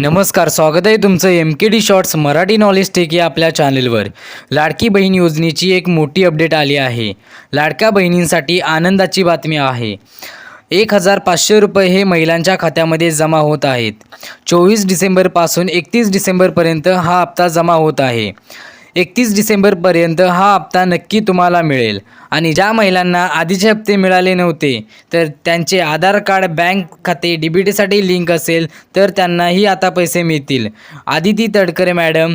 नमस्कार स्वागत आहे तुमचं M K D shorts Marathi knowledge tech या आपल्या चॅनेलवर लाडकी बहीण योजनेची एक मोठी अपडेट आली आहे. लाडक्या बहिणींसाठी आनंदाची बातमी आहे. एक हजार पाचशे रुपये हे महिलांच्या खात्यामध्ये जमा होत आहेत. चोवीस डिसेंबरपासून एकतीस डिसेंबरपर्यंत हा हप्ता जमा होत आहे. एकतीस डिसेंबरपर्यंत हा हप्ता नक्की तुम्हाला मिळेल. आणि ज्या महिलांना आधीचे हप्ते मिळाले नव्हते तर त्यांचे आधार कार्ड बँक खाते डीबीटीसाठी टीसाठी लिंक असेल तर त्यांनाही आता पैसे मिळतील. आदिती तडकरे मॅडम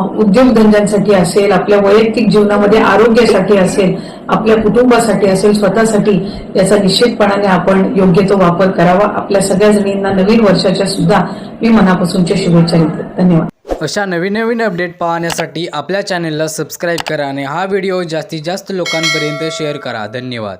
उद्योगधंद्यांसाठी असेल आपल्या वैयक्तिक जीवनामध्ये आरोग्यासाठी असेल आपल्या कुटुंबासाठी असेल स्वतःसाठी याचा निश्चितपणाने आपण योग्य तो वापर करावा. आपल्या सगळ्या जणींना नवीन वर्षाच्या सुद्धा मी मनापासूनच्या शुभेच्छा देते. धन्यवाद. अशा नवीन नवीन अपडेट पाहण्यासाठी आपल्या चॅनेलला सबस्क्राईब करा आणि हा व्हिडिओ जास्तीत जास्त लोकांपर्यंत शेअर करा. धन्यवाद.